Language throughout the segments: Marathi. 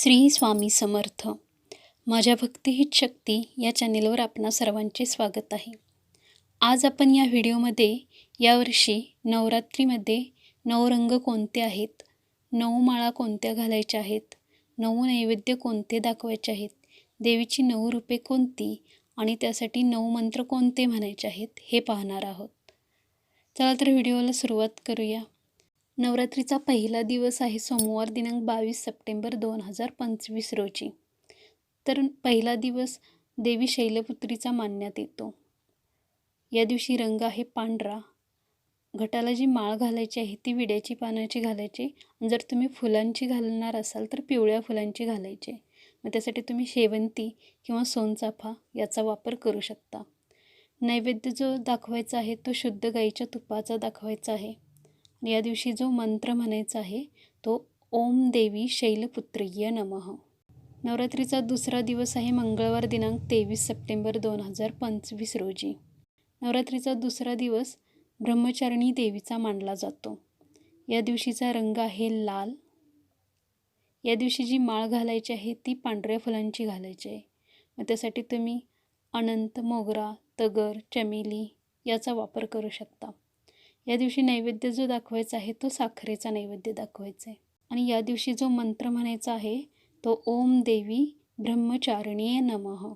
श्री स्वामी समर्थ. माझ्या भक्ती हीच शक्ती या चॅनेलवर आपणा सर्वांचे स्वागत आहे. आज आपण या व्हिडिओमध्ये यावर्षी नवरात्रीमध्ये नऊ रंग कोणते आहेत? नऊ माळा कोणत्या घालायच्या आहेत? नऊ नैवेद्य कोणते दाखवायचे आहेत? देवीची नऊ रूपे कोणती आणि त्यासाठी नऊ मंत्र कोणते म्हणायचे आहेत हे पाहणार आहोत. चला तर व्हिडिओला सुरुवात करूया. नवरात्रीचा पहिला दिवस आहे सोमवार दिनांक बावीस सप्टेंबर दोन हजार पंचवीस रोजी. तर पहिला दिवस देवी शैलपुत्रीचा मानण्यात येतो. या दिवशी रंग आहे पांढरा. घटाला जी माळ घालायची आहे ती विड्याची पानाची घालायची. जर तुम्ही फुलांची घालणार असाल तर पिवळ्या फुलांची घालायची. मग त्यासाठी तुम्ही शेवंती किंवा सोनचाफा याचा वापर करू शकता. नैवेद्य जो दाखवायचा आहे तो शुद्ध गाईच्या तुपाचा दाखवायचा आहे. या दिवशी जो मंत्र म्हणायचा आहे तो ओम देवी शैलपुत्रीय नमः. नवरात्रीचा दुसरा दिवस आहे मंगळवार दिनांक तेवीस सप्टेंबर दोन हजार पंचवीस रोजी. नवरात्रीचा दुसरा दिवस ब्रह्मचारिणी देवीचा मानला जातो. या दिवशीचा रंग आहे लाल. या दिवशी जी माळ घालायची आहे ती पांढऱ्या फुलांची घालायची आहे. मग त्यासाठी तुम्ही अनंत मोगरा तगर चमेली याचा वापर करू शकता. या दिवशी नैवेद्य जो दाखवायचा आहे तो साखरेचा नैवेद्य दाखवायचा आहे. आणि या दिवशी जो मंत्र म्हणायचा आहे तो ओम देवी ब्रह्मचारिणीय नमः.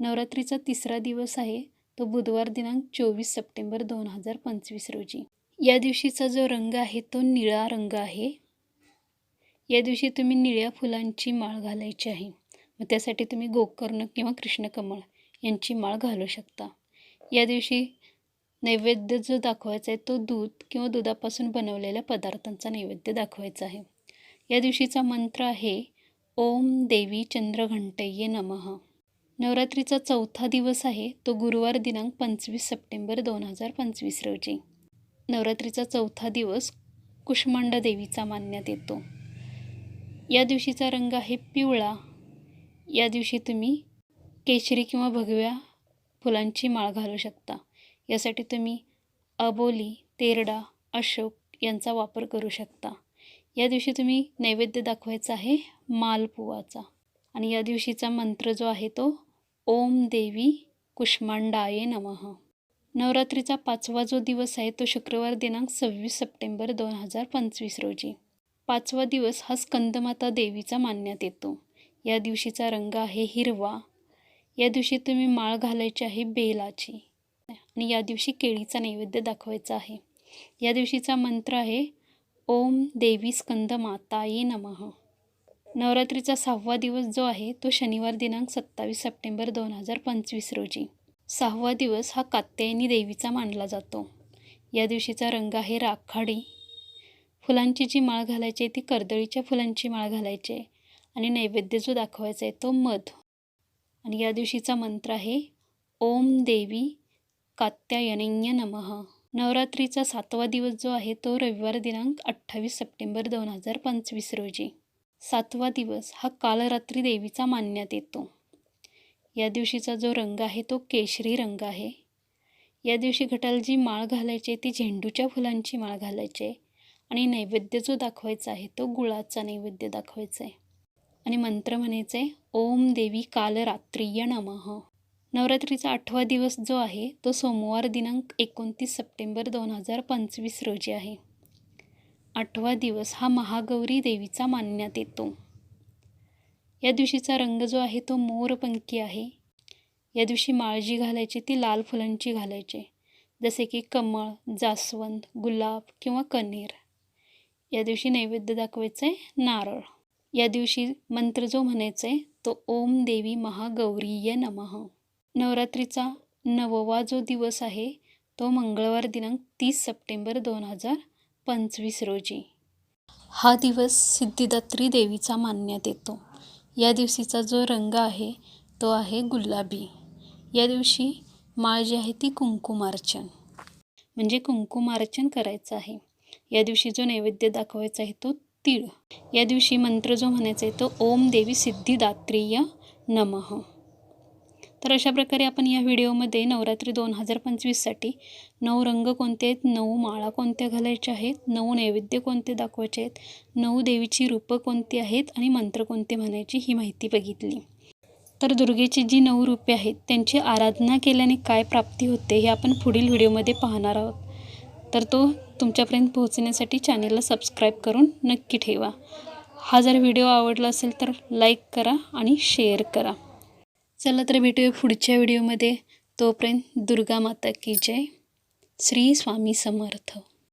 नवरात्रीचा तिसरा दिवस आहे तो बुधवार दिनांक चोवीस सप्टेंबर दोन हजार पंचवीस रोजी. या दिवशीचा जो रंग आहे तो निळा रंग आहे. या दिवशी तुम्ही निळ्या फुलांची माळ घालायची आहे. मग त्यासाठी तुम्ही गोकर्ण किंवा कृष्णकमळ यांची माळ घालू शकता. या दिवशी नैवेद्य जो दाखवायचा आहे तो दूध किंवा दुधापासून बनवलेल्या पदार्थांचा नैवेद्य दाखवायचा आहे. या दिवशीचा मंत्र आहे ओम देवी चंद्रघंटय्ये नमः. नवरात्रीचा चौथा दिवस आहे तो गुरुवार दिनांक पंचवीस सप्टेंबर दोन हजार पंचवीस रोजी. नवरात्रीचा चौथा दिवस कुष्मांडा देवीचा मानण्यात येतो. या दिवशीचा रंग आहे पिवळा. या दिवशी तुम्ही केशरी किंवा भगव्या फुलांची माळ घालू शकता. यासाठी तुम्ही अबोली तेरडा अशोक यांचा वापर करू शकता. या दिवशी तुम्ही नैवेद्य दाखवायचा आहे मालपुवाचा. आणि या दिवशीचा मंत्र जो आहे तो ओम देवी कुष्मांडाये नमः. नवरात्रीचा पाचवा जो दिवस आहे तो शुक्रवार दिनांक सव्वीस सप्टेंबर दोन हजार पंचवीस रोजी. पाचवा दिवस हा स्कंदमाता देवीचा मानण्यात येतो. या दिवशीचा रंग आहे हिरवा. या दिवशी तुम्ही माळ घालायची आहे बेलाची. आणि या दिवशी केळीचा नैवेद्य दाखवायचा आहे. या दिवशीचा मंत्र आहे ओम देवी स्कंद माताये नमः. नवरात्रीचा सहावा दिवस जो आहे तो शनिवार दिनांक सत्तावीस सप्टेंबर दोन हजार पंचवीस रोजी. सहावा दिवस हा कात्यायनी देवीचा मानला जातो. या दिवशीचा रंग आहे राखाडी. फुलांची जी माळ घालायची आहे ती कर्दळीच्या फुलांची माळ घालायची आहे आणि नैवेद्य जो दाखवायचा आहे तो मध. आणि या दिवशीचा मंत्र आहे ओम देवी कात्यायनिन्य नमः नवरात्रीचा सातवा दिवस जो आहे तो रविवार दिनांक अठ्ठावीस सप्टेंबर दोन हजार पंचवीस रोजी. सातवा दिवस हा कालरात्री देवीचा मानण्यात येतो. या दिवशीचा जो रंग आहे तो केशरी रंग आहे. या दिवशी घटाला जी माळ घालायची ती झेंडूच्या फुलांची माळ घालायची आहे आणि नैवेद्य जो दाखवायचा आहे तो गुळाचा नैवेद्य दाखवायचा आहे. आणि मंत्र म्हणायचं आहे ओम देवी कालरात्रीय नमः. नवरात्रीचा आठवा दिवस जो आहे तो सोमवार दिनांक एकोणतीस सप्टेंबर दोन हजार पंचवीस रोजी आहे. आठवा दिवस हा महागौरी देवीचा मानण्यात येतो. या दिवशीचा रंग जो आहे तो मोरपंखी आहे. या दिवशी माळ जी घालायची ती लाल फुलांची घालायची. जसे की कमळ जास्वंद गुलाब किंवा कणीर या दिवशी नैवेद्य दाखवायचं आहे नारळ. या दिवशी मंत्र जो म्हणायचा आहे तो ओम देवी महागौरीय नमः. नवरात्रीचा नववा जो दिवस आहे तो मंगळवार दिनांक तीस सप्टेंबर दोन हजार पंचवीस रोजी. हा दिवस सिद्धिदात्री देवीचा मानण्यात येतो. या दिवशीचा जो रंग आहे तो आहे गुलाबी. या दिवशी माळ जी आहे ती कुंकुमार्चन. म्हणजे कुंकुमार्चन करायचं आहे. या दिवशी जो नैवेद्य दाखवायचा आहे तो तीळ. या दिवशी मंत्र जो म्हणायचा आहे तो ओम देवी सिद्धिदात्रीय नमः. तर अशा प्रकारे आपण या व्हिडिओमध्ये नवरात्री दोन हजार पंचवीससाठी नऊ रंग कोणते आहेत नऊ माळा कोणत्या घालायच्या आहेत नऊ नैवेद्य कोणते दाखवायचे आहेत नऊ देवीची रूपं कोणती आहेत आणि मंत्र कोणते म्हणायची ही माहिती बघितली. तर दुर्गेची जी नऊ रूपे आहेत त्यांची आराधना केल्याने काय प्राप्ती होते हे आपण पुढील व्हिडिओमध्ये पाहणार आहोत. तर तो तुमच्यापर्यंत पोहोचण्यासाठी चॅनेलला सबस्क्राईब करून नक्की ठेवा. हा जर व्हिडिओ आवडला असेल तर लाईक करा आणि शेअर करा. चला तर भेटूया पुढच्या व्हिडिओमध्ये. तोपर्यंत दुर्गा माता की जय. श्री स्वामी समर्थ.